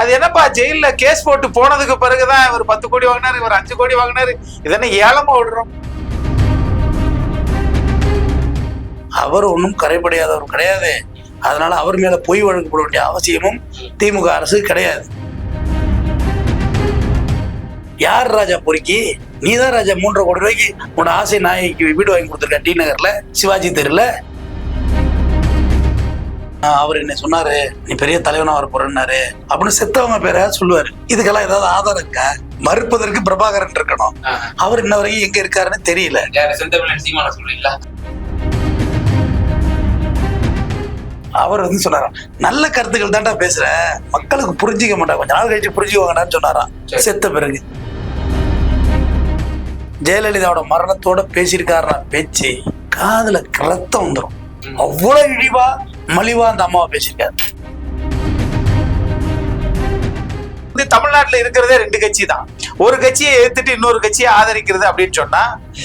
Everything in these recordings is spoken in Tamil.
அது என்னப்பா ஜெயில்ல கேஸ் போட்டு போனதுக்கு பிறகுதான் இவர் பத்து கோடி வாங்கினாரு இவர் அஞ்சு கோடி வாங்கினாரு. இதென்ன ஏலமா விடுறோம் அவர் ஒன்றும் கரைப்படையாதவர் கிடையாது. அதனால அவர் மேல பொய் வழங்கப்பட வேண்டிய அவசியமும் திமுக அரசு கிடையாது. யார் ராஜா பொறுக்கி? நீதான் ராஜா மூன்றரை கோடி ரூபாய்க்கு உன்னோட ஆசை நாய்க்கு வீடு வாங்கி கொடுத்துருக்க டி நகர்ல சிவாஜி தெருல. அவர் என்ன சொன்னாரு நீ பெரிய தலைவனா வர போறேன்னாரு. அப்படின்னு செத்தவங்க பேரை சொல்லுவாரு. இதுக்கெல்லாம் ஏதாவது ஆதாரம் இருக்கா? மறுப்பதற்கு பிரபாகரன் இருக்கணும். அவர் இன்ன வரைக்கும் எங்க இருக்காருன்னு தெரியல. அவர் வந்து சொன்னாராம் நல்ல கருத்துக்கள் தான்டா பேசுற. மக்களுக்கு புரிஞ்சிக்க மாட்டாங்க. கொஞ்ச நாள் கழிச்சு புரிஞ்சுக்குவாங்கடான்னு சொன்னாராம். செத்த பிறகு. ஜெயலலிதாவோட மரணத்தோட பேசியிருக்காருனா பேச்சு. காதுல ரத்தம் வந்துடும். அவ்வளவு இழிவா மலிவா அந்த அம்மாவை பேசியிருக்காரு. வந்து தமிழ்நாட்டில் இருக்கிறதே ரெண்டு கட்சி தான் ஒரு கட்சியை எதிர்த்துட்டு இன்னொரு கட்சியை ஆதரிக்கிறது அப்படின்னு சொன்னா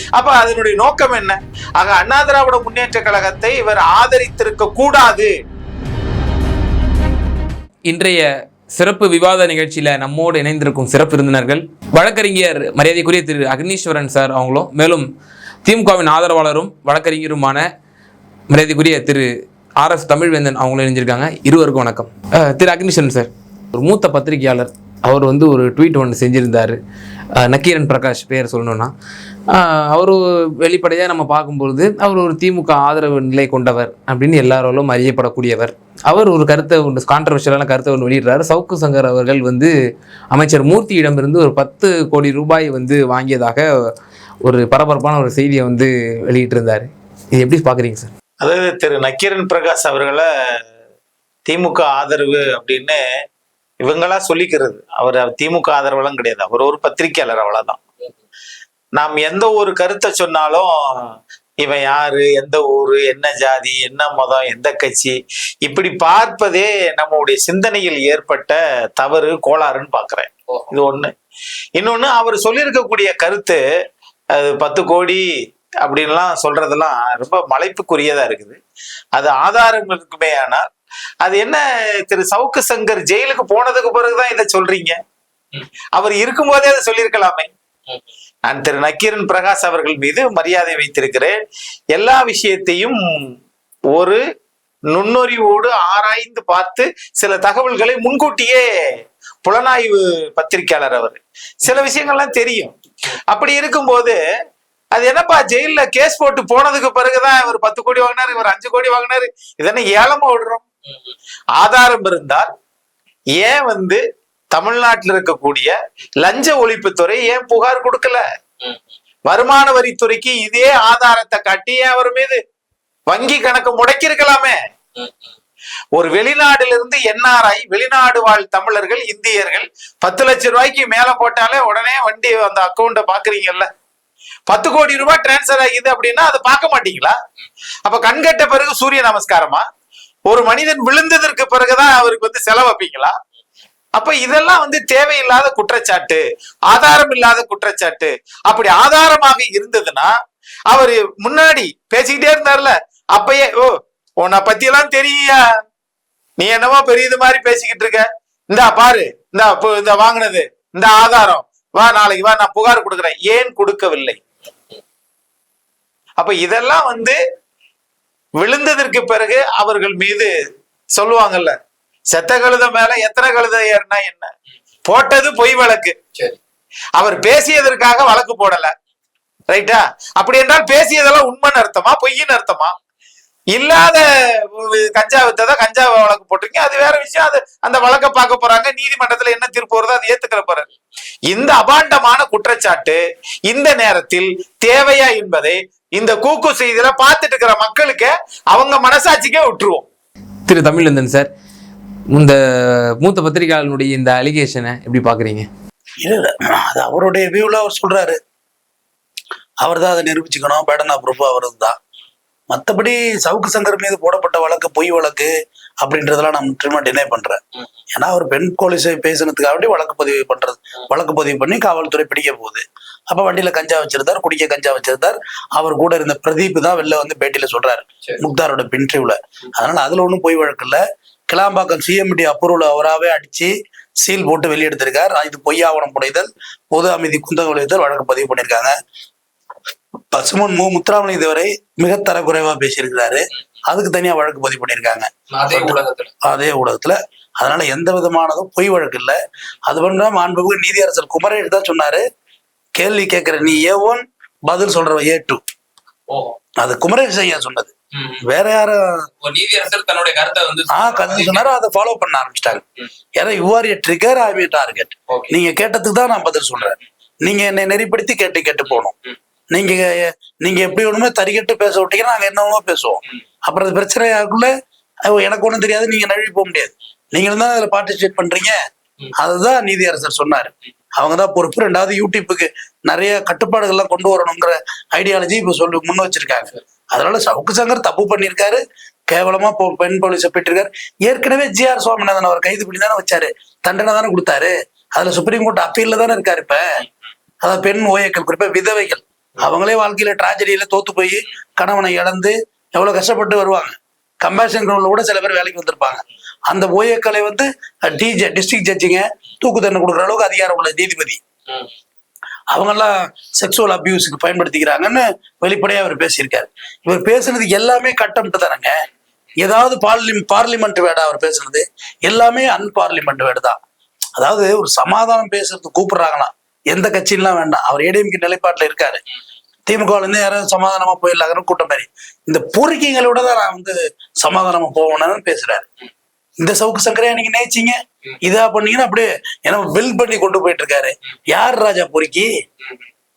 அப்ப அதனுடைய நோக்கம் என்ன? ஆக அண்ணா திராவிட முன்னேற்ற கழகத்தை இவர் ஆதரித்திருக்க கூடாது. இன்றைய சிறப்பு விவாத நிகழ்ச்சியில நம்மோடு இணைந்திருக்கும் சிறப்பு விருந்தினர்கள் வழக்கறிஞர் மரியாதைக்குரிய திரு அக்னீஸ்வரன் சார் அவங்களும் மேலும் திமுகவின் ஆதரவாளரும் வழக்கறிஞருமான மரியாதைக்குரிய திரு ஆர்எஸ் தமிழ்வேந்தன் அவங்களும் இணைஞ்சிருக்காங்க. இருவருக்கும் வணக்கம். திரு அக்னிஷன் சார். ஒரு மூத்த பத்திரிகையாளர். அவர் வந்து ஒரு ட்வீட் ஒன்று செஞ்சுருந்தார். நக்கீரன் பிரகாஷ் பேர் சொல்லணும்னா. அவர் வெளிப்படையாக நம்ம பார்க்கும்பொழுது அவர் ஒரு திமுக ஆதரவு நிலை கொண்டவர் அப்படின்னு எல்லாராலும் அறியப்படக்கூடியவர். அவர் ஒரு கருத்தை ஒன்று கான்ட்ரவர்ஷியலான கருத்தை ஒன்று வெளியிடுறாரு. சவுக்கு சங்கர் அவர்கள் வந்து அமைச்சர் மூர்த்தியிடமிருந்து ஒரு பத்து கோடி ரூபாய் வந்து வாங்கியதாக ஒரு பரபரப்பான ஒரு செய்தியை வந்து வெளியிட்டிருந்தார். இது எப்படி பார்க்குறீங்க சார்? அதாவது திரு நக்கீரன் பிரகாஷ் அவர்களை திமுக ஆதரவு அப்படின்னு இவங்களா சொல்லிக்கிறது. அவர் திமுக ஆதரவெல்லாம் கிடையாது. அவர் ஒரு பத்திரிக்கையாளர் அவ்வளவுதான். நாம் எந்த ஒரு கருத்தை சொன்னாலும் இவன் யாரு எந்த ஊரு என்ன ஜாதி என்ன மதம் எந்த கட்சி இப்படி பார்ப்பதே நம்முடைய சிந்தனையில் ஏற்பட்ட தவறு கோளாறுன்னு பாக்குறேன் இது ஒண்ணு. இன்னொன்னு அவர் சொல்லியிருக்கக்கூடிய கருத்து அது பத்து கோடி அப்படின்லாம் சொல்றதெல்லாம் ரொம்ப மலைப்புக்குரியதா இருக்குது. அது ஆதாரம் இருக்குமே ஆனால் அது என்ன திரு சவுக்கு சங்கர் ஜெயிலுக்கு போனதுக்கு பிறகுதான் இதை சொல்றீங்க? அவர் இருக்கும்போதே அதை சொல்லியிருக்கலாமே. நான் திரு நக்கீரன் பிரகாஷ் அவர்கள் மீது மரியாதை வைத்திருக்கிறேன். எல்லா விஷயத்தையும் ஒரு நுண்ணறிவோடு ஆராய்ந்து பார்த்து சில தகவல்களை முன்கூட்டியே புலனாய்வு பத்திரிக்கையாளர் அவர். சில விஷயங்கள்லாம் தெரியும். அப்படி இருக்கும்போது அது என்னப்பா ஜெயில்ல கேஸ் போட்டு போனதுக்கு பிறகுதான் இவர் பத்து கோடி வாங்கினாரு இவர் அஞ்சு கோடி வாங்கினாரு. இதென்ன ஏலமா விடுறோம் ஆதாரம் இருந்தால் ஏன் வந்து தமிழ்நாட்டில் இருக்கக்கூடிய லஞ்ச ஒழிப்புத்துறை ஏன் புகார் கொடுக்கல? வருமான வரித்துறைக்கு இதே ஆதாரத்தை காட்டி ஏன் அவர் மீது வங்கி கணக்கு முடக்கி இருக்கலாமே ஒரு வெளிநாடுல இருந்து என்ஆர்ஐ வெளிநாடு வாழ் தமிழர்கள் இந்தியர்கள் பத்து லட்சம் ரூபாய்க்கு மேல போட்டாலே உடனே வண்டி அந்த அக்கௌண்ட பாக்குறீங்கல்ல பத்து கோடி ரூபாய் டிரான்ஸ்ஃபர் ஆகிது அப்படின்னா அதை பார்க்க மாட்டீங்களா? அப்ப கண்கட்ட பிறகு சூரிய நமஸ்காரமா? ஒரு மனிதன் விழுந்ததற்கு பிறகுதான் அவருக்கு வந்து செலவப்பீங்களா அப்ப இதெல்லாம் வந்து தேவையில்லாத குற்றச்சாட்டு ஆதாரம் இல்லாத குற்றச்சாட்டு. அப்படி ஆதாரமாக இருந்ததுன்னா அவரு முன்னாடி பேசிக்கிட்டே இருந்தார்ல அப்பயே ஓ உன்னை பத்தி எல்லாம் தெரியா நீ என்னவோ பெரிய இது மாதிரி பேசிக்கிட்டு இருக்க. இந்தா பாரு இந்தா இந்த வாங்கினது இந்த ஆதாரம். வா நாளைக்கு வா நான் புகார் கொடுக்குறேன். ஏன் கொடுக்கவில்லை? அப்ப இதெல்லாம் வந்து விழுந்ததற்கு பிறகு அவர்கள் மீது சொல்லுவாங்கல்ல செத்த கழுத மேல எத்தனை கழுத ஏறினா என்ன? போட்டது பொய் வழக்கு. சரி. அவர் பேசியதற்காக வழக்கு போடல. ரைட்டா? அப்படி என்றால் பேசியதெல்லாம் உண்மைன்னு அர்த்தமா பொய்ன்னு அர்த்தமா? இல்லாத கஞ்சா வித்ததா கஞ்சா வழக்கு போட்டிருக்கீங்க அது வேற விஷயம். அது அந்த வழக்கை பார்க்க போறாங்க நீதிமன்றத்துல என்ன தீர்ப்பு வருதோ அதை ஏத்துக்கிற போறாரு இந்த அபாண்டமான குற்றச்சாட்டு இந்த நேரத்தில் தேவையா என்பதை இந்த கூக்கு செய்தியில பார்த்துட்டு இருக்கிற மக்களுக்கு அவங்க மனசாட்சிக்கே விட்டுருவோம். திரு தமிழ்வேந்தன் சார் இந்த மூத்த பத்திரிகையாளனுடைய இந்த அலிகேஷனை எப்படி பார்க்குறீங்க? இல்ல அது அவருடைய வியூல அவர் சொல்றாரு. அவர் தான் அதை நிரூபிச்சுக்கணும். பேடன் ஆஃப் ப்ரூஃப் அவரது தான் மற்றபடி சவுக்கு சங்கர் மீது போடப்பட்ட வழக்கு பொய் வழக்கு அப்படின்றதெல்லாம் நான் முற்றிலுமா டினை பண்றேன். ஏன்னா அவர் பெண் போலீஸை பேசுனதுக்காக வேண்டி வழக்கு பதிவு பண்றது வழக்கு பதிவு பண்ணி காவல்துறை பிடிக்க போகுது. அப்ப வண்டியில கஞ்சா வச்சிருந்தார் குடிக்க கஞ்சா வச்சிருந்தார். அவர் கூட இருந்த பிரதீப் தான் வெளில வந்து பேட்டியில சொல்றாரு. முக்தாரோட பின்ட்ரிவ்ல அதனால அதுல ஒன்றும் பொய் வழக்கு இல்ல. கிளாம்பாக்கம் சிஎம்டி அப்ரூவல் அவராகவே அடிச்சு சீல் போட்டு வெளியெடுத்திருக்கார். இது பொய்யாவணம் புனைதல் பொது அமைதி குந்தக விளைவித்தல் வழக்கு பதிவு பண்ணியிருக்காங்க. பசுமன் மு. முத்துராமலிங்க இதுவரை மிக தரக்குறைவா பேசியிருக்கிறாரு. அதுக்கு தனியா வழக்கு பதிவு பண்ணியிருக்காங்க. அதே ஊடகத்துல. அதே ஊடகத்துல. அதனால எந்த விதமானதும் பொய் வழக்கு இல்லை. அது பண்ண மாண்புமிகு நீதியரசர் குமரேஷ் தான் சொன்னாரு. கேள்வி கேட்கிற நீ ஏ ஒன் பதில் சொல்றவ ஏ டூ. அது குமரேஷ் ஐயா சொன்னது. வேற யாரும் நீதியரசர் தன்னுடைய கருத்தை வந்து ஆ கருத்து சொன்னாரோ அதை ஃபாலோ பண்ண ஆரம்பிச்சிட்டாங்க ஏன்னா your a trigger I me target. நீங்க கேட்டதுக்கு தான் நான் பதில் சொல்றேன். நீங்க என்னை நெறிப்படுத்தி கேட்டு கேட்டு போகணும். நீங்க நீங்க எப்படி வேணுமோ தறிக்கட்டு பேச விட்டீங்கன்னா நாங்க என்னவோ பேசுவோம். அப்புறம் அது பிரச்சனையாக்குள்ள எனக்கு ஒண்ணும் தெரியாது நீங்க நழுவி போக முடியாது. நீங்களும் தான் அதுல பார்ட்டிசிபேட் பண்றீங்க. அதுதான் நீதியரசர் சொன்னாரு. அவங்க தான் பொறுப்பு. ரெண்டாவது யூடியூப்புக்கு நிறைய கட்டுப்பாடுகள்லாம் கொண்டு வரணுங்கிற ஐடியாலஜி இப்ப சொல்லி முன் வச்சிருக்காங்க. அதனால சவுக்கு சங்கர் தப்பு பண்ணியிருக்காரு. கேவலமா பொ- பெண் போலீஸை பெற்றிருக்காரு. ஏற்கனவே ஜி ஆர் சுவாமிநாதன் அவர் கைது பண்ணி தானே வச்சாரு. தண்டனை தானே கொடுத்தாரு. அதுல சுப்ரீம் கோர்ட் அப்பீல்ல தானே இருக்காரு இப்ப. அதாவது பெண் ஓயக்கள் குறிப்பா விதவைகள். அவங்களே வாழ்க்கையில டிராஜடியில தோத்து போய் கணவனை இழந்து எவ்வளவு கஷ்டப்பட்டு வருவாங்க. கம்பேஷன் கிரவுண்ட்ல கூட சில பேர் வேலைக்கு வந்திருப்பாங்க. அந்த ஓயக்களை வந்து டிஜே டிஸ்ட்ரிக்ட் ஜட்ஜிங்க தூக்கு தண்டனை கொடுக்குற அளவுக்கு அதிகாரம் உள்ள நீதிபதி. அவங்கெல்லாம் செக்ஸுவல் அபியூஸுக்கு பயன்படுத்திக்கிறாங்கன்னு வெளிப்படையா அவர் பேசியிருக்காரு. இவர் பேசுனது எல்லாமே கட்டம்ட்டு தானங்க. ஏதாவது பார்லி பார்லிமெண்ட் வேடா அவர் பேசுனது எல்லாமே அன்பார்லிமெண்ட் வேர்டு தான் அதாவது ஒரு சமாதானம் பேசுறதுக்கு கூப்பிடுறாங்களாம். எந்த கட்சியெல்லாம் வேண்டாம். அவர் ஏடிஎம்கே நிலைப்பாட்டுல இருக்காரு. திமுகல இருந்து யாராவது சமாதானமா போயிடலாங்கிற கூட்டம் மாதிரி இந்த பொறுக்கிங்களோட தான் நான் வந்து சமாதானமா போகணும்னு பேசுறாரு. இந்த சவுக்கு சங்கரையா நீங்க நேச்சிங்க இதா பண்ணீங்கன்னா அப்படியே ஏன்னா பில் பண்ணி கொண்டு போயிட்டு இருக்காரு யார் ராஜா பொறுக்கி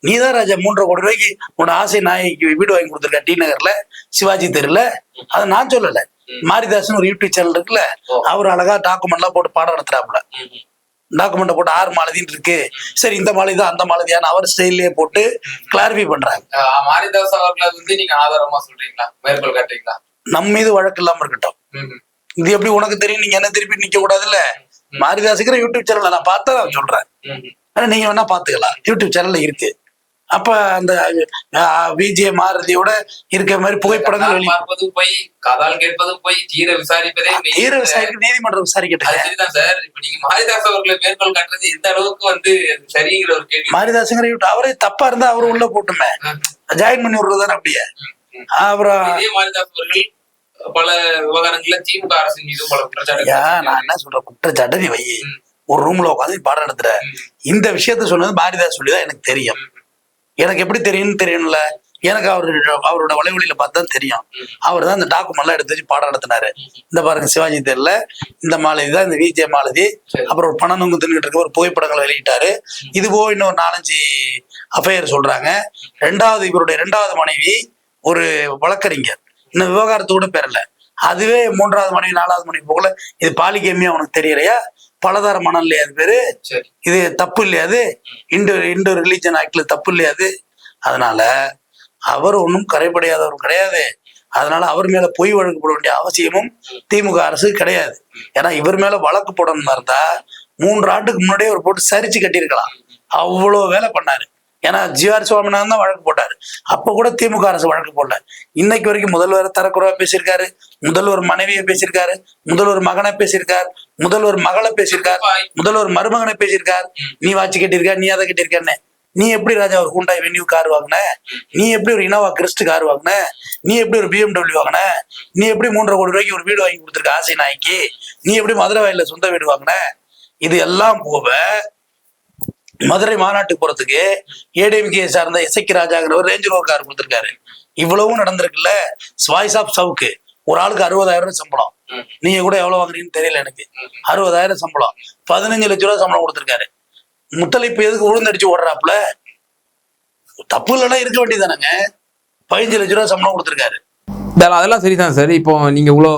நீதான் ராஜா மூன்றரை கோடி ரூபாய்க்கு உன்னோட ஆசை நாய்க்கு வீடு வாங்கி கொடுத்துருக்க டி நகர்ல? சிவாஜி தெருல? அதை நான் சொல்லல. மாரிதாசன் ஒரு யூடியூப் சேனல் இருக்குல்ல அவர் அழகா டாக்குமெண்ட் எல்லாம் போட்டு பாடம் நடத்துறாப்புல. டாக்குமெண்ட்டை போட்டு ஆறு மாலதின்னு இருக்கு. சரி இந்த மாலை தான் அந்த மாலதியான அவர் ஸ்டைல்லயே போட்டு கிளாரிஃபை பண்றாங்க. மாரிதாஸ் அவர்களை வந்து நீங்க ஆதாரமா சொல்றீங்களா? மேற்கோள் காட்டுறீங்களா? நம்ம மீது வழக்கு இல்லாம இருக்கட்டும். இது எப்படி உனக்கு தெரியும்? நீங்க என்ன திருப்பி நிக்க கூடாதுல்ல? மாரிதாசுக்கிற யூடியூப் சேனல்ல நான் பார்த்தா நான் சொல்றேன். ஆனா நீங்க வேணா பாத்துக்கலாம் யூடியூப் சேனல்ல இருக்கு. அப்ப அந்த விஜய மாருதியோட இருக்கிற மாதிரி புகைப்படங்கள் பார்ப்பதும் போய் காதால் கேட்பதும் போய் தீர விசாரிப்பதே. ஈர விசாரிக்க நீதிமன்றம் சரிதான் சார் இப்ப நீங்க மாரிதாஸ் அவர்களை மேற்கோள் காட்டுறது எந்த அளவுக்கு வந்து சரிங்கிற ஒரு கேள்வி. மாரிதாசுங்கிற அவரே தப்பா இருந்தா அவரு உள்ள போட்டுமே. ஜாயின் பண்ணி விடுறதுதானே அப்படியே. அப்புறம் இதே மாரிதாஸ் அவர்கள் பல விவகாரங்கள்ல திமுக அரசின் மீது பல ஐயா நான் என்ன சொல்றேன்? குற்றச்சாட்டு நீ வை. ஒரு ரூம்ல உட்காந்து பாடம் நடத்துற. இந்த விஷயத்த சொன்னது பாரதிதாஸ் சொல்லிதான் எனக்கு தெரியும். எனக்கு எப்படி தெரியும்னு தெரியும்ல எனக்கு அவரு அவரோட வலைவழியில பார்த்து தான் தெரியும். அவர் தான் இந்த டாக்குமெண்ட்லாம் எடுத்து வச்சு பாடம் நடத்தினாரு. இந்த பாருங்க சிவாஜி தெருல இந்த மாலதி தான் இந்த விஜய மாலதி. அப்புறம் ஒரு பணம் நுங்கு தின்னுட்டு இருக்க ஒரு புகைப்படங்கள் வெளியிட்டாரு. இது போக இன்னொரு நாலஞ்சு அஃபையர் சொல்றாங்க. ரெண்டாவது இவருடைய ரெண்டாவது மனைவி ஒரு வழக்கறிஞர். இன்னும் விவகாரத்தோட பெறல அதுவே மூன்றாவது மனைவி நாலாவது மனைவி போகல. இது பாலிகேமியா உனக்கு தெரியலையா? பலதார மனம் இல்லையா அது பேரு இது தப்பு இல்லையா அது இந்து இந்து ரிலீஜன் ஆக்ட்ல தப்பு இல்லையா அது அதனால அவர் ஒன்றும் கரைப்படையாதவர் கிடையாது. அதனால அவர் மேல பொய் வழக்கு போட வேண்டிய அவசியமும் திமுக அரசு கிடையாது. ஏன்னா இவர் மேல வழக்கு போடணுமா இருந்தா மூன்று ஆண்டுக்கு முன்னாடியே அவர் போட்டு சரிச்சு கட்டியிருக்கலாம். அவ்வளவு வேலை பண்ணாரு. ஏன்னா ஜிஆர் சுவாமிநாதன் தான் வழக்கு போட்டாரு. அப்ப கூட திமுக அரசு வழக்கு போட்டார் இன்னைக்கு வரைக்கும் முதல்வர் தரக்குறைவா பேசியிருக்காரு முதல்வர் மனைவியை பேசியிருக்காரு முதல்வர் மகனை பேசியிருக்கார் முதல்வர் மகளை பேசியிருக்கார் முதல்வர் மருமகனை பேசியிருக்கார். நீ வாட்சி கட்டியிருக்க நீ அதை கட்டியிருக்கன்னு. நீ எப்படி ராஜா ஒரு ஹூண்டாய் வென்யூ கார் வாங்கின? நீ எப்படி ஒரு இனோவா கிறிஸ்ட் கார் வாங்கின? நீ எப்படி ஒரு பிஎம்டபிள்யூ வாங்கின? நீ எப்படி மூன்றரை கோடி ரூபாய்க்கு ஒரு வீடு வாங்கி கொடுத்துருக்க ஆசை நாய்க்கு? நீ எப்படி மதுரை வயல்ல சொந்த வீடு வாங்கின? இது எல்லாம் போக மதுரை மாநாட்டுக்கு போறதுக்கு ஏடிஎம்கே சார்ந்த இசைக்கு ராஜாங்கிற ஒரு ரேஞ்ச் ரோவர் கார் கொடுத்துருக்காரு. இவ்வளவும் நடந்திருக்குல்ல? ஸ்வாய்ஸ் ஆஃப் சவுக்கு ஒரு ஆளுக்கு அறுபதாயிரம் ரூபாய் சம்பளம். நீங்க கூட எவ்வளவு வாங்குறீங்கன்னு தெரியல எனக்கு. அறுபதாயிரம் சம்பளம். பதினஞ்சு லட்ச ரூபா சம்பளம் கொடுத்துருக்காரு. முத்தலைப்பு எதுக்கு உளுந்தடிச்சு ஓடுறாப்புல? தப்பு இல்லைன்னா இருக்க வேண்டியதானங்க பதினஞ்சு லட்ச ரூபா சம்பளம் கொடுத்துருக்காரு. அதெல்லாம் சரிதான் சார். இப்போ நீங்க இவ்வளோ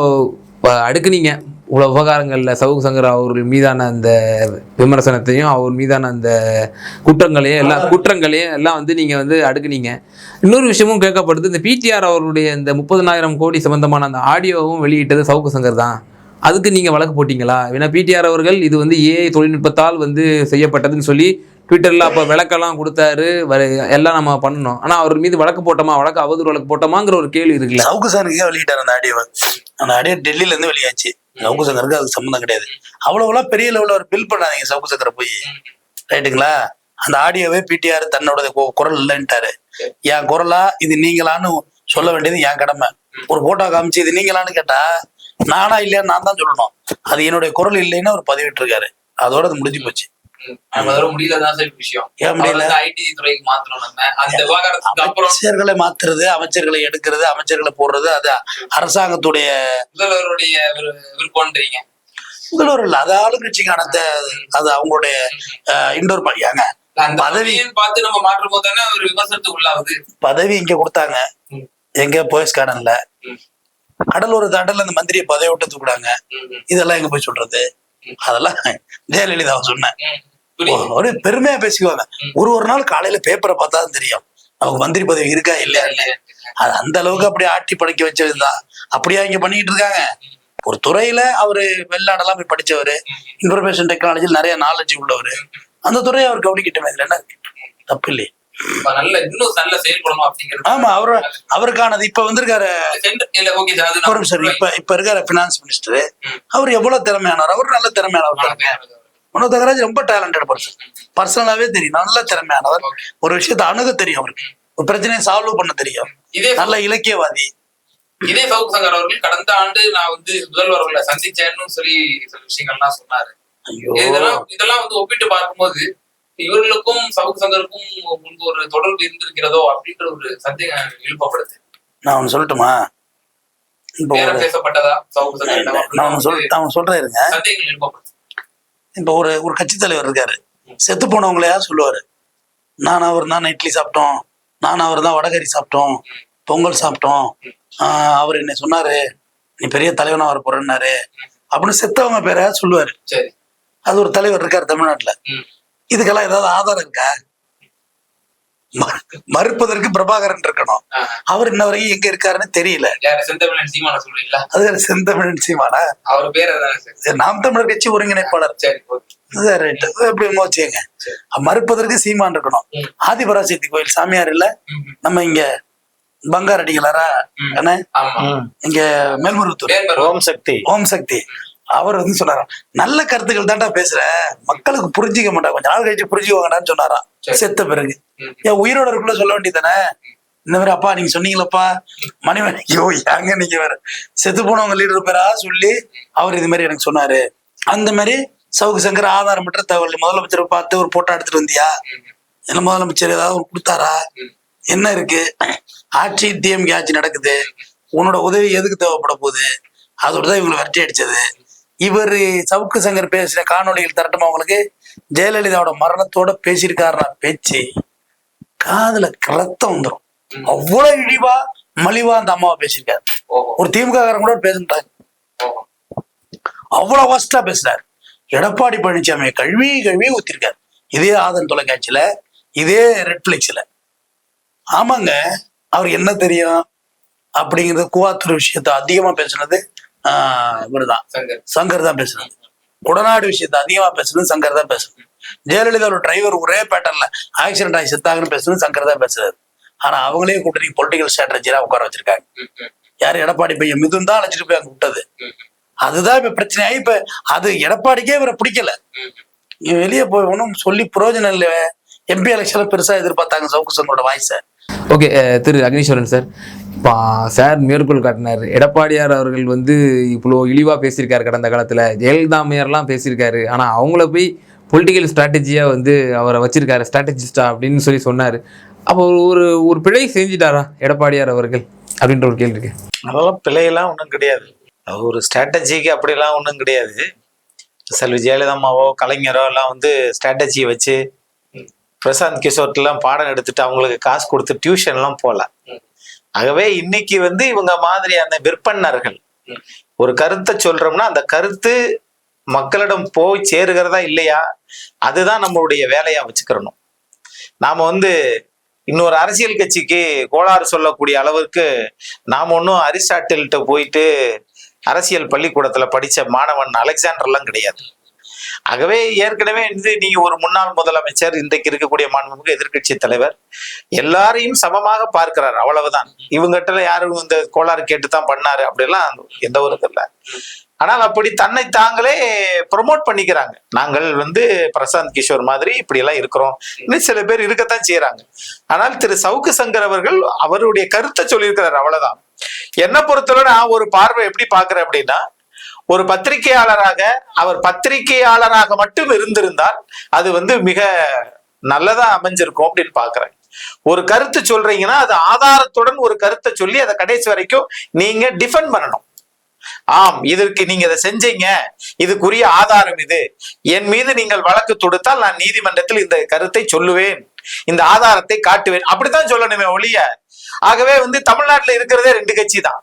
அடுக்குனீங்க. இவ்வளோ விவகாரங்களில் சவுக்கு சங்கர் அவர்கள் மீதான அந்த விமர்சனத்தையும் அவர் மீதான அந்த குற்றங்களையும் எல்லாம் குற்றங்களையும் எல்லாம் வந்து நீங்கள் வந்து அடுக்குனீங்க. இன்னொரு விஷயமும் கேட்கப்படுது இந்த பிடிஆர் அவருடைய இந்த முப்பதனாயிரம் கோடி சம்பந்தமான அந்த ஆடியோவும் வெளியிட்டது சவுக்கு சங்கர் தான். அதுக்கு நீங்கள் வழக்கு போட்டீங்களா? ஏன்னா பிடிஆர் அவர்கள் இது வந்து ஏஐ தொழில்நுட்பத்தால் வந்து செய்யப்பட்டதுன்னு சொல்லி ட்விட்டரில் அப்போ விளக்கெல்லாம் கொடுத்தாரு எல்லாம் நம்ம பண்ணணும். ஆனால் அவர் மீது வழக்கு போட்டோமா வழக்கு அவதூறு வழக்கு போட்டோமாங்கிற ஒரு கேள்வி இருக்குல்ல. சவுக்கு சாருக்கு வெளியிட்டார் அந்த ஆடியோவை. அந்த ஆடியோ டெல்லியில இருந்து வெளியாச்சு. சவுக்கு சங்கருக்கு அதுக்கு சம்மந்தம் கிடையாது. அவ்வளவுலாம் பெரிய லெவலில் ஒரு பில் பண்ணாதீங்க சவுக்கு சக்கரை போய். ரைட்டுங்களா அந்த ஆடியோவே பிடிஆர் தன்னோட குரல் இல்லைன்ட்டாரு. என் குரலா இது நீங்களான்னு சொல்ல வேண்டியது என் கடமை. ஒரு போட்டோ காமிச்சு இது நீங்களான்னு கேட்டா நானா இல்லையான்னு நான் தான் சொல்லணும். அது என்னுடைய குரல் இல்லைன்னு அவர் பதிவிட்டு இருக்காரு அதோட அது முடிஞ்சு போச்சு. அமைச்சர்களை மாத்துறது அமைச்சர்களை எடுக்கிறது அமைச்சர்களை போடுறது அது அரசாங்கத்துடைய முதல்வருடைய விரு- விருப்பம்ன்றீங்க. முதல்வர் இல்ல அது ஆளுங்கட்சிக்கான அது அவங்களுடைய இண்டோர் அந்த பதவி- பார்த்து நம்ம மாற்றும் போது தானே ஒரு விமர்சனத்துக்கு உள்ளாகுது. பதவி இங்க கொடுத்தாங்க. எங்க போயஸ் கார்டன்ல. கடலூர் தாண்டல அந்த மந்திரியை பதவி விட்டு தூக்குறாங்க இதெல்லாம் எங்க போய் சொல்றது? அதெல்லாம் ஜெயலலிதாவை சொன்னேன். ஒரு பெருமையா பேசிக்குவாங்க. ஒரு ஒரு நாள் காலையில பேப்பரை பார்த்தா தான் தெரியும். நமக்கு மந்திரி பதவி இருக்கா இல்லையா? இல்லையா அது அந்த அளவுக்கு அப்படியே ஆட்டி படைக்க வச்சதுதான் அப்படியா இங்க பண்ணிட்டு இருக்காங்க. ஒரு துறையில அவரு வெளிநாடெல்லாம் போய் படிச்சவரு இன்ஃபர்மேஷன் டெக்னாலஜியில் நிறைய நாலேஜ் உள்ளவரு. அந்த துறையை அவர் கவனிக்கிட்டமே இதுல என்ன? தப்பு இல்லையே? நல்ல இன்னும் நல்ல செயல்படணும் அப்படிங்கிறது ஆமா அவரு அவருக்கானது. இப்ப வந்திருக்காரு ஒரு நிமிஷம் இப்ப இப்ப இருக்காரு பினான்ஸ் மினிஸ்டர். அவர் எவ்வளவு திறமையானவர்? அவர் நல்ல திறமையானவர் மனோ தகராஜ் ரொம்ப டேலண்டட் பர்சன் பர்சனலாவே தெரியும். நல்ல திறமையானவர். ஒரு விஷயத்தை அணுக தெரியும் அவருக்கு. ஒரு பிரச்சனையை சால்வ் பண்ண தெரியும். இதே நல்ல இலக்கியவாதி. இதே சவுக் சங்கர் அவர்கள் கடந்த ஆண்டு நான் வந்து முதல்வர் அவர்களை சந்திச்சேன்னு சொல்லி சில விஷயங்கள்லாம் சொன்னாரு. இதெல்லாம் இதெல்லாம் வந்து ஒப்பிட்டு பார்க்கும்போது இவர்களுக்கும் சவுக் சங்கருக்கும் முன்பு ஒரு தொடர்பு இருந்திருக்கிறதோ அப்படின்ற ஒரு சந்தேகம் எழுப்பப்படுது. நான் ஒண்ணு சொல்லட்டுமா? இப்போ ஒரு ஒரு ஒரு கட்சி தலைவர் இருக்காரு. செத்து போனவங்களையா சொல்லுவாரு? நான் அவர் தான் இட்லி சாப்பிட்டோம். நான் அவர் தான் வடகறி சாப்பிட்டோம். பொங்கல் சாப்பிட்டோம். ஆஹ் அவர் என்ன சொன்னாரு நீ பெரிய தலைவனா வர போறேன்னாரு. அப்படின்னு செத்தவங்க பேரை சொல்லுவாரு? சரி. அது ஒரு தலைவர் இருக்காரு தமிழ்நாட்டுல. இதுக்கெல்லாம் ஏதாவது ஆதாரம் இருக்கா ம- மறுப்பதற்கு பிரபாகரன் இருக்கணும். அவர் இன்ன வரைக்கும் எங்க இருக்காருன்னு தெரியல. யாரு? செந்தமிழன் சீமான சொல்றீங்களா? அது செந்தமிழன் சீமானா? அவர் பேர் நாம் தமிழர் கட்சி ஒருங்கிணைப்பாளர். சரி ஓகே. சரி, right. எப்படி மோச்சிங்க சரி. மறுப்பதற்கு சீமான் இருக்கணும். ஆதிபராசக்தி கோயில் சாமியார் இல்ல. நம்ம இங்க பங்கார் அடிகளாரா? ம். என்ன? ஆமா. இங்க மேல்மருவத்தூர். ஓம் சக்தி. ஓம் சக்தி. அவர் வந்து சொன்னாராம் நல்ல கருத்துக்கள் தான்டா பேசுற. மக்களுக்கு புரிஞ்சிக்க மாட்டாங்க கொஞ்ச நாள் கழிச்சு புரிஞ்சுக்குவாங்கடான்னு சொன்னாராம். செத்த பிறகு. ஏன் உயிரோட இருக்குள்ள சொல்ல வேண்டியதானே இந்த மாதிரி அப்பா நீங்க சொன்னீங்களப்பா. மணிமணி ஐயோ ஏங்க நீங்க வேற. செத்து போனவங்க லீடர் பேரா? சொல்லி அவர் இது மாதிரி எனக்கு சொன்னாரு. அந்த மாதிரி சவுக்கு சங்கர் ஆதாரமற்ற தகவல் முதலமைச்சரை பார்த்து ஒரு போட்டோ எடுத்துட்டு வந்தியா? இல்ல முதலமைச்சர் ஏதாவது ஒரு கொடுத்தாரா. என்ன இருக்கு? ஆட்சி டிஎம்கே ஆட்சி நடக்குது. உன்னோட உதவி எதுக்கு தேவைப்பட போகுது? அதோட தான் இவங்களை விரட்டி அடிச்சது. இவர் சவுக்கு சங்கர் பேசின காணொளிகள் தரட்டுமா உங்களுக்கு ஜெயலலிதாவோட மரணத்தோட பேசியிருக்காருனா பேச்சு. காதுல ரத்தம் வந்துடும் அவ்வளவு இழிவா மலிவா அந்த அம்மாவை பேசியிருக்காரு. ஒரு திமுக காரன் கூட பேசுறாங்க அவ்வளவு வஸ்டா பேசுறாரு. எடப்பாடி பழனிசாமியை கழுவி கழுவி ஊத்திருக்காரு. இதே ஆதன் தொலைக்காட்சியில இதே ரெட்ஃபிளிக்ஸ்ல ஆமாங்க அவருக்கு என்ன தெரியும்? அப்படிங்கிறது கூவாத்தூர் விஷயத்த அதிகமா பேசுனது இவருதான் சங்கர். தான் பேசுனது உடனாடு விஷயத்த அதிகமா பேசுனது சங்கர் தான் பேசுனது ஜெயலலிதாவோட டிரைவர் ஒரே பேட்டர்ல ஆக்சிடென்ட் ஆகி செத்தாங்கன்னு பேசுனது சங்கர் தான் பேசுறாரு ஆனா அவங்களே கூட்டணி பொலிட்டிக்கல் ஸ்ட்ராட்டஜியா உட்கார வச்சிருக்காங்க. யார் எடப்பாடி பையன்? மிதுன் தான் அழைச்சிட்டு போய் அங்க விட்டது. அதுதான் இப்ப பிரச்சனையாகி இப்ப அது எடப்பாடிக்கே இவரை பிடிக்கல. இவன் வெளியே போய் ஒன்றும் சொல்லி பிரயோஜனம் இல்லை எம்பி எலெக்ஷன்ல பெருசா எதிர்பார்த்தாங்க சவுக்கு சங்கரோட வாய்ஸை ஓகே திரு அக்னீஸ்வரன் சார். பா சார் மேற்கோள் காட்டினார். எடப்பாடியார் அவர்கள் வந்து இவ்வளோ இழிவாக பேசியிருக்காரு கடந்த காலத்தில். ஜெயலலிதா அம்மையார்லாம் பேசியிருக்காரு. ஆனால் அவங்கள போய் பொலிட்டிக்கல் ஸ்ட்ராட்டஜியாக வந்து அவரை வச்சிருக்காரு ஸ்ட்ராட்டஜிஸ்டா அப்படின்னு சொல்லி சொன்னார். அப்போ ஒரு ஒரு பிழை செஞ்சிட்டாரா எடப்பாடியார் அவர்கள் அப்படின்ற ஒரு கேள்வி இருக்கு. அதெல்லாம் பிழையெல்லாம் ஒன்றும் கிடையாது. ஒரு ஸ்ட்ராட்டஜிக்கு அப்படிலாம் ஒன்றும் கிடையாது. செல்வி ஜெயலலிதாமாவோ கலைஞரோ எல்லாம் வந்து ஸ்ட்ராட்டஜியை வச்சு பிரசாந்த் கிஷோர்ட்லாம் பாடம் எடுத்துட்டு அவங்களுக்கு காசு கொடுத்து டியூஷன்லாம் போகல. ஆகவே இன்னைக்கு வந்து இவங்க மாதிரியான விற்பனர்கள் ஒரு கருத்தை சொல்றோம்னா அந்த கருத்து மக்களிடம் போய் சேருகிறதா இல்லையா? அதுதான் நம்மளுடைய வேலையா வச்சுக்கிறணும். நாம வந்து இன்னொரு அரசியல் கட்சிக்கு கோளாறு சொல்லக்கூடிய அளவுக்கு நாம் ஒன்றும் அரிஸ்டாட்டில்கிட்ட போயிட்டு அரசியல் பள்ளிக்கூடத்துல படிச்ச மாணவன் அலெக்சாண்டர்லாம் கிடையாது. ஆகவே ஏற்கனவே வந்து நீங்க ஒரு முன்னாள் முதலமைச்சர் இன்றைக்கு இருக்கக்கூடிய மாண்புமிகு எதிர்க்கட்சி தலைவர் எல்லாரையும் சமமாக பார்க்கிறார் அவ்வளவுதான். இவங்ககிட்ட யாரும் இந்த கோளாறு கேட்டு தான் பண்ணாரு அப்படிலாம் எந்த ஒரு இது இல்லை ஆனால் அப்படி தன்னை தாங்களே ப்ரொமோட் பண்ணிக்கிறாங்க. நாங்கள் வந்து பிரசாந்த் கிஷோர் மாதிரி இப்படி எல்லாம் இருக்கிறோம். இன்னும் சில பேர் இருக்கத்தான் செய்யறாங்க ஆனால் திரு சவுக்கு சங்கர் அவர்கள் அவருடைய கருத்தை சொல்லியிருக்கிறார் அவ்வளவுதான். என்ன பொறுத்தவரை நான் ஒரு பார்வை எப்படி பாக்குறேன் அப்படின்னா ஒரு பத்திரிகையாளராக அவர் பத்திரிகையாளராக மட்டும் இருந்திருந்தால் அது வந்து மிக நல்லதா அமைஞ்சிருக்கும் அப்படின்னு பாக்குறேன். ஒரு கருத்து சொல்றீங்கன்னா அது ஆதாரத்துடன் ஒரு கருத்தை சொல்லி அதை கடைசி வரைக்கும் நீங்க டிஃபெண்ட் பண்ணணும். ஆம் இதற்கு நீங்க இதை செஞ்சீங்க. இதுக்குரிய ஆதாரம் இது. என் மீது நீங்கள் வழக்கு தொடுத்தால் நான் நீதிமன்றத்தில் இந்த கருத்தை சொல்லுவேன். இந்த ஆதாரத்தை காட்டுவேன். அப்படித்தான் சொல்லணுமே ஒழிய. ஆகவே வந்து தமிழ்நாட்டுல இருக்கிறதே ரெண்டு கட்சி தான்.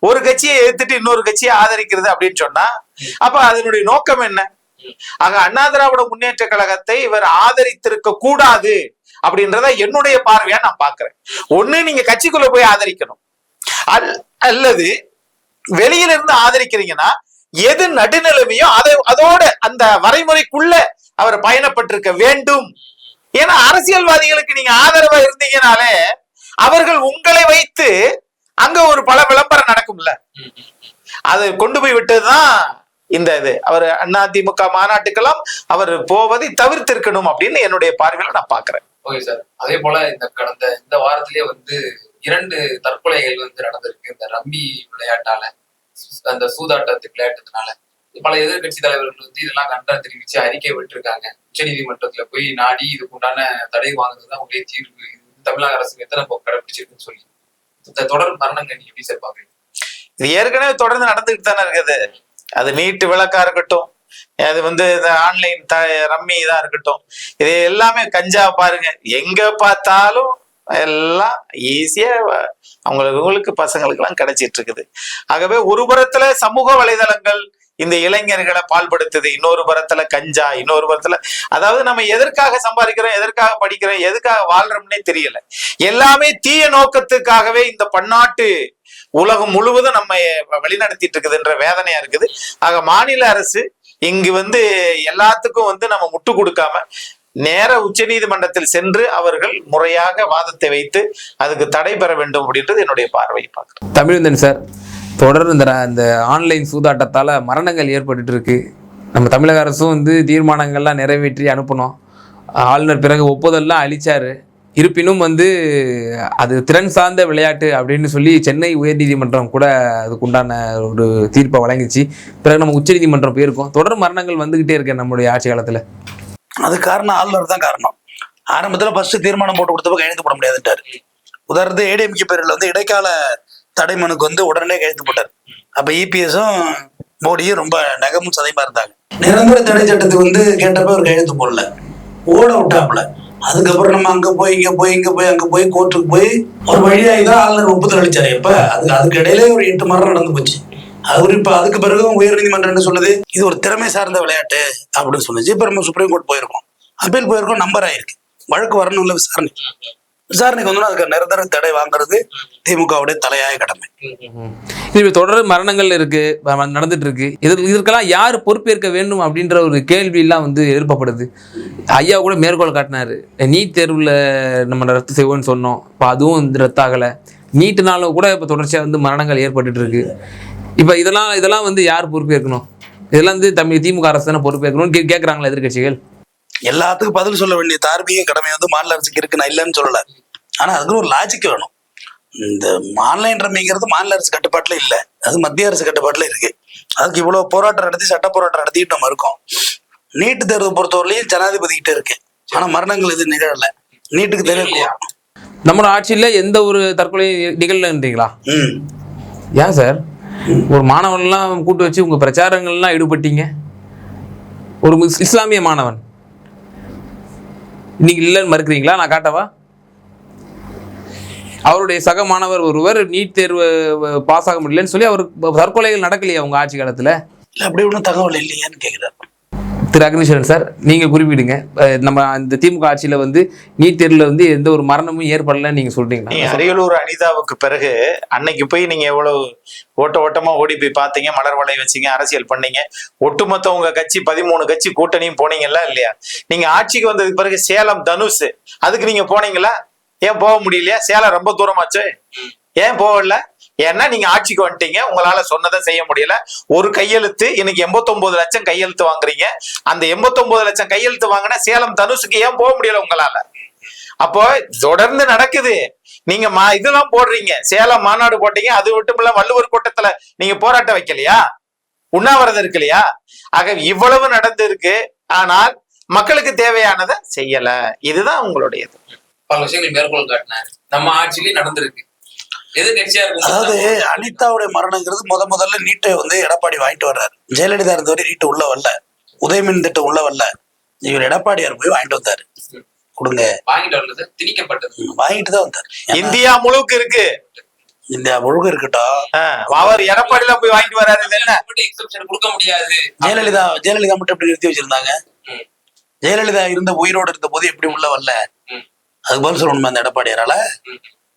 ஒரு கட்சியை எதிர்த்துட்டு இன்னொரு கட்சியை ஆதரிக்கிறது அப்படின்னு சொன்னா அப்ப அதனுடைய நோக்கம் என்ன? ஆக அண்ணா திராவிட முன்னேற்ற கழகத்தை இவர் ஆதரித்திருக்க கூடாது அப்படின்றத என்னுடைய பார்வையா நான் பாக்குறேன் ஒண்ணு நீங்க கட்சிக்குள்ள போய் ஆதரிக்கணும். அல்- அல்லது வெளியில இருந்து ஆதரிக்கிறீங்கன்னா எது நடுநிலைமையோ அதை அதோட அந்த வரைமுறைக்குள்ள அவர் பயணப்பட்டிருக்க வேண்டும். ஏன்னா அரசியல்வாதிகளுக்கு நீங்க ஆதரவா இருந்தீங்கனாலே அவர்கள் உங்களை வைத்து அங்க ஒரு பல விளம்பரம் நடக்கும்ல. அதை கொண்டு போய் விட்டதுதான் இந்த இது. அவர் அதிமுக மாநாட்டுக்கெல்லாம் அவர் போவதை தவிர்த்திருக்கணும் அப்படின்னு என்னுடைய பார்வையில நான் பாக்குறேன் ஓகே சார். அதே போல இந்த கடந்த இந்த வாரத்திலேயே வந்து இரண்டு தற்கொலைகள் வந்து நடந்திருக்கு. இந்த ரம்மி விளையாட்டால அந்த சூதாட்டத்து விளையாட்டுனால பல எதிர்கட்சி தலைவர்கள் வந்து இதெல்லாம் கண்டனம் தெரிவிச்சு அறிக்கை விட்டுருக்காங்க. உச்சநீதிமன்றத்துல போய் நாடி இதுக்கு உண்டான தடை வாங்குறதுதான் உடைய தீர்வு. தமிழக அரசு எத்தனை கடைபிடிச்சிருக்குன்னு சொல்லி. இந்த தொடர் மரணங்கள் நீங்க எப்படி சார் பாக்குறீங்க இது ஏற்கனவே தொடர்ந்து நடந்துகிட்டு தானே இருக்குது. அது நீட்டு விளக்கா இருக்கட்டும் அது வந்து இந்த ஆன்லைன் த ரம்மி இதா இருக்கட்டும். இது எல்லாமே கஞ்சா பாருங்க. எங்க பார்த்தாலும் எல்லாம் ஈஸியா அவங்களுக்கு உங்களுக்கு பசங்களுக்கு எல்லாம் கிடைச்சிட்டு இருக்குது. ஆகவே ஒரு புறத்துல சமூக வலைதளங்கள் இந்த இளைஞர்களை பால்படுத்துது. இன்னொரு புறத்துல கஞ்சா இன்னொரு புறத்துல அதாவது நம்ம எதற்காக சம்பாதிக்கிறோம் எதற்காக படிக்கிறோம் எதுக்காக வாழ்றோம்னே தெரியல. எல்லாமே தீய நோக்கத்துக்காகவே இந்த பன்னாட்டு உலகம் முழுவதும் நம்ம வழிநடத்திட்டு இருக்குதுன்ற வேதனையா இருக்குது. ஆக மாநில அரசு இங்கு வந்து எல்லாத்துக்கும் வந்து நம்ம முட்டு கொடுக்காம நேர உச்ச நீதிமன்றத்தில் சென்று அவர்கள் முறையாக வாதத்தை வைத்து அதுக்கு தடை பெற வேண்டும் அப்படின்றது என்னுடைய பார்வையை பார்க்கிறேன். தமிழ்ந்தன் சார்? தொடர் இந்த இந்த ஆன்லைன் சூதாட்டத்தால் மரணங்கள் ஏற்பட்டுட்டு இருக்கு நம்ம தமிழக அரசும் வந்து தீர்மானங்கள்லாம் நிறைவேற்றி அனுப்பணும். ஆளுநர் பிறகு ஒப்புதல்லாம் அளிச்சாரு. இருப்பினும் வந்து அது திறன் சார்ந்த விளையாட்டு அப்படின்னு சொல்லி சென்னை உயர்நீதிமன்றம் கூட அதுக்குண்டான ஒரு தீர்ப்பை வழங்கிச்சு. பிறகு நம்ம உச்சநீதிமன்றம் போயிருக்கோம். தொடர் மரணங்கள் வந்துக்கிட்டே இருக்கு நம்மளுடைய ஆட்சி காலத்தில். அது காரணம் ஆளுநர் தான் காரணம். ஆரம்பத்தில் ஃபர்ஸ்ட் தீர்மானம் போட்டு கொடுத்தப்ப கையெழுத்து போட முடியாதுட்டாரு உதாரணத்து ஏடிஎம்கே பேரில் வந்து இடைக்கால தடை மனுக்கு வந்து உடனே கையெழுத்து போட்டார். அப்ப இபிஎஸும் மோடியும் ரொம்ப நகமும் சதைமா இருந்தாங்க. நிரந்தர தடை சட்டத்துக்கு வந்து கேட்டப்ப ஒரு கையெழுத்து போடல. ஓட விட்டாப்புல. அதுக்கப்புறம் நம்ம அங்க போய் இங்க போய் இங்க போய் அங்க போய் கோர்ட்டுக்கு போய் ஒரு வழியாகி தான் ஆளுநர் ஒப்புதல் அளிச்சாரு. இப்ப அதுக்கு அதுக்கு இடையிலே ஒரு எட்டு மரம் நடந்து போச்சு. அவர் இப்ப அதுக்கு பிறகு உயர்நீதிமன்றம் என்ன சொல்லுது? இது ஒரு திறமை சார்ந்த விளையாட்டு அப்படின்னு சொன்னுச்சு. இப்ப நம்ம சுப்ரீம் கோர்ட் போயிருக்கோம். அப்பீல் போயிருக்கோம் நம்பர் ஆயிருக்கு. வழக்கு வரணும்ல விசாரணை. விசாரணைக்கு வந்து அதுக்கு நிரந்தர தடை வாங்குறது திமுகவுடைய தலையாய கடமை. இது தொடர் மரணங்கள் இருக்கு நடந்துட்டு இருக்கு. இது இதற்கெல்லாம் யார் பொறுப்பேற்க வேண்டும் அப்படின்ற ஒரு கேள்வி எல்லாம் வந்து எழுப்பப்படுது. ஐயா கூட மேற்கோள் காட்டினாரு நீட் தேர்வுல நம்ம ரத்து செய்வோம்னு சொன்னோம். இப்போ அதுவும் வந்து ரத்தாகலை. நீட்டுனால கூட இப்போ தொடர்ச்சியாக வந்து மரணங்கள் ஏற்பட்டுட்டு இருக்கு. இப்போ இதெல்லாம் இதெல்லாம் வந்து யார் பொறுப்பேற்கணும்? இதெல்லாம் வந்து தமிழ் திமுக அரசு தானே பொறுப்பேற்கணும்னு கே கேட்குறாங்களா எதிர்க்கட்சிகள் எல்லாத்துக்கும் பதில் சொல்ல வேண்டிய தார்மீக கடமை வந்து மாநில அரசுக்கு இருக்கு. நான் இல்லைன்னு சொல்லல. ஆனா அதுக்கு ஒரு லாஜிக் வேணும். இந்த ஆன்லைன் ரம்மிங்கிறது மாநில அரசு கட்டுப்பாட்டுல இல்ல. அது மத்திய அரசு கட்டுப்பாட்டுல இருக்கு. அதுக்கு இவ்வளவு போராட்டம் நடத்தி சட்ட போராட்டம் நடத்திட்டு நம்ம இருக்கோம். நீட்டு தேர்வு பொறுத்தவரையிலையும் ஜனாதிபதி கிட்ட இருக்கு. ஆனா மரணங்கள் எதுவும் நிகழல. நீட்டுக்கு தெரியல நம்மளோட ஆட்சியில் எந்த ஒரு தற்கொலை நிகழ்ன்றீங்களா ம். ஏன் சார்? ஒரு மாணவன்லாம் கூட்டு வச்சு உங்கள் பிரச்சாரங்கள்லாம் ஈடுபட்டீங்க. ஒரு இஸ்லாமிய மாணவன். இன்னைக்கு இல்லைன்னு மறுக்கிறீங்களா? நான் காட்டவா? அவருடைய சக மாணவர் ஒருவர் நீட் தேர்வு பாஸ் ஆக முடியலன்னு சொல்லி அவர் தற்கொலைகள் நடக்கலையா உங்க ஆட்சி காலத்துல? இல்லை அப்படி ஒன்றும் தகவல் இல்லையான்னு கேட்குறாரு திரு அக்னீஸ்வரன் சார் நீங்கள் குறிப்பிடுங்க. நம்ம அந்த திமுக ஆட்சியில் வந்து நீட் தேர்வில் வந்து எந்த ஒரு மரணமும் ஏற்படலைன்னு நீங்கள் சொல்றீங்களா? நீங்கள் அரியலூர் அனிதாவுக்கு பிறகு அன்னைக்கு போய் நீங்கள் எவ்வளோ ஓட்ட ஓட்டமாக ஓடி போய் பார்த்தீங்க மலர் வலை வச்சிங்க அரசியல் பண்ணீங்க ஒட்டுமொத்த உங்கள் கட்சி பதிமூணு கட்சி கூட்டணியும் போனீங்களா இல்லையா? நீங்கள் ஆட்சிக்கு வந்ததுக்கு பிறகு சேலம் தனுஷ் அதுக்கு நீங்கள் போனீங்களா? ஏன் போக முடியலையா? சேலம் ரொம்ப தூரமாச்சு. ஏன் போகல? ஏன்னா நீங்க ஆட்சிக்கு வந்துட்டீங்க. உங்களால சொன்னதை செய்ய முடியல. ஒரு கையெழுத்து இன்னைக்கு 89 லட்சம் கையெழுத்து வாங்குறீங்க. அந்த 89 லட்சம் கையெழுத்து வாங்கினா சேலம் தனுஷுக்கு ஏன் போக முடியல உங்களால? அப்போ தொடர்ந்து நடக்குது. நீங்க மா இதெல்லாம் போடுறீங்க. சேலம் மாநாடு போட்டீங்க. அது மட்டும் இல்ல வள்ளுவர் கூட்டத்துல நீங்க போராட்டம் வைக்கலையா? உண்ணாவிரதம் இருக்கு இல்லையா? ஆக இவ்வளவு நடந்திருக்கு. ஆனால் மக்களுக்கு தேவையானதை செய்யல. இதுதான் உங்களுடையது. பல விஷயங்கள் மேற்கோள் காட்டினாரு. நம்ம ஆட்சியிலேயே நடந்திருக்கு. அதாவது அனிதாவுடைய மரணங்கிறது முத முதல்ல நீட்டை வந்து எடப்பாடி வாங்கிட்டு வர்றாரு. ஜெயலலிதா இருந்தவரை நீட்டு உள்ள வரல. உதயமின் திட்டம் உள்ள வரல. இவர் எடப்பாடியார் போய் வாங்கிட்டு வந்தாரு. கொடுங்க. வாங்கிட்டு வந்தது திணிக்கப்பட்டது. வாங்கிட்டு தான் வந்தாரு. இந்தியா முழுக்க இருக்கு. இந்தியா முழுக்க இருக்கட்டும் அவர் எடப்பாடியில போய் வாங்கிட்டு வராரு கொடுக்க முடியாது. ஜெயலலிதா ஜெயலலிதா மட்டும் எப்படி நிறுத்தி வச்சிருந்தாங்க. ஜெயலலிதா இருந்த உயிரோடு இருந்த போது எப்படி உள்ள வரல. அதுக்கு பதில் சொல்லணுமா அந்த எடப்பாடியாரால.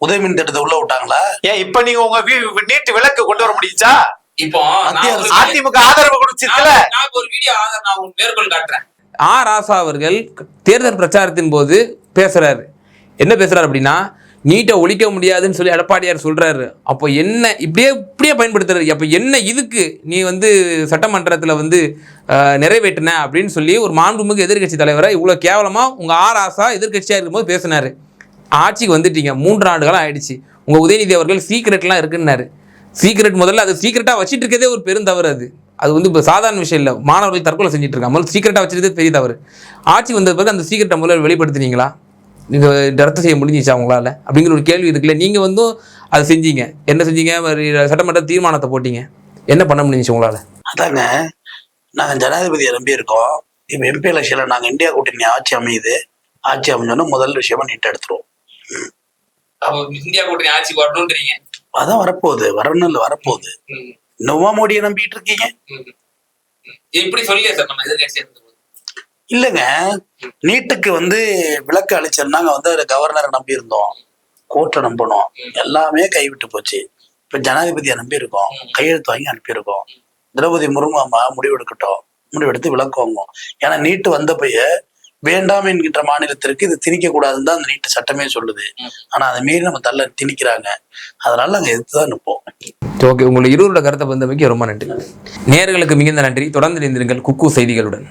உதயமின் திட்டத்தை உள்ள விட்டாங்களா? ஏன் இப்ப நீங்க உங்க வீ- நீட்டு விளக்கு கொண்டு வர முடியுச்சா? இப்போ அதிமுக ஆதரவு இப்ப ஒரு வீடியோ நான் உங்களுக்கு மேற்கோள் காட்டுறேன். ஆ ராசா அவர்கள் தேர்தல் பிரச்சாரத்தின் போது பேசுறாரு. என்ன பேசுறாரு அப்படின்னா நீட்டை ஒழிக்க முடியாதுன்னு சொல்லி எடப்பாடியார் சொல்றாரு. அப்போ என்ன இப்படியே இப்படியே பயன்படுத்துறாரு. அப்போ என்ன இதுக்கு நீ வந்து சட்டமன்றத்தில் வந்து நிறைவேற்றின? அப்படின்னு சொல்லி ஒரு மாண்புமிகு எதிர்க்கட்சி தலைவரை இவ்வளோ கேவலமாக உங்கள் ஆ ராசா எதிர்க்கட்சியாக இருக்கும்போது பேசினாரு. ஆட்சிக்கு வந்துட்டீங்க. மூன்று ஆண்டுகளும் ஆயிடுச்சு. உங்கள் உதயநிதி அவர்கள் சீக்ரெட்லாம் இருக்குன்னாரு. சீக்ரெட் முதல்ல அது சீக்ரெட்டாக வச்சுட்டு இருக்கதே ஒரு பெருந்தவறு அது. அது வந்து இப்போ சாதாரண விஷயம் இல்லை. மாணவர்கள் தற்கொலை செஞ்சுட்டு இருக்காங்க முதல்ல சீக்கிரட்டாக வச்சிருந்தது பெரிய தவறு. ஆட்சி வந்த பிறகு அந்த சீக்கிரட்டை முதல்ல வெளிப்படுத்தினீங்களா? நீங்கள் ரத்து செய்ய முடிஞ்சிச்சா உங்களால்? அப்படிங்கிற ஒரு கேள்வி இருக்குல்ல. நீங்கள் வந்து அதை செஞ்சீங்க. என்ன செஞ்சீங்க? சட்டமன்ற தீர்மானத்தை போட்டீங்க. என்ன பண்ண முடிஞ்சிச்சு உங்களால்? அதாங்க. நாங்கள் ஜனாதிபதியை நம்பி இருக்கோம் இப்ப எம்பி எலெக்ஷனில் நாங்கள் இந்தியா கூட்டணி ஆட்சி அமையுது. ஆட்சி அமைஞ்சோன்னா முதல் விஷயமா நீட்டை எடுத்துருவோம். அப்போ இந்தியா கூட்டணி ஆட்சி வரணும்ன்றீங்க. அதான் வரப்போகுது. வரணும் இல்லை வரப்போகுது. இன்னுமா மோடியை நம்பிட்டு இருக்கீங்க. இப்படி சொல்லியே சார்? நம்ம இருந்தபோது இல்லைங்க. நீட்டுக்கு வந்து விளக்கு அளிச்சோம் நாங்க வந்து கவர்னரை நம்பி இருந்தோம் கோர்ட்டை நம்பணும். எல்லாமே கைவிட்டு போச்சு. இப்ப ஜனாதிபதியை நம்பி இருக்கோம் கையெழுத்து வாங்கி அனுப்பியிருக்கோம். திரௌபதி முர்மு அம்மா முடிவெடுக்கட்டும் முடிவெடுத்து விளக்கு வாங்குவோம். ஏன்னா நீட்டு வந்த பைய வேண்டாம் என்கின்ற மாநிலத்திற்கு இது திணிக்க கூடாதுன்னு தான் அந்த நீட்டு சட்டமே சொல்லுது. ஆனா அதை மீறி நம்ம தள்ள திணிக்கிறாங்க. அதனால நாங்க எதிர்த்து தான் நிற்போம் ஓகே உங்களுடைய இருவரோட கருத்தை வந்தமைக்கு ரொம்ப நன்றி. நேர்களுக்கு மிகுந்த நன்றி. தொடர்ந்து இணைந்திருங்கள் குக்கு செய்திகளுடன்.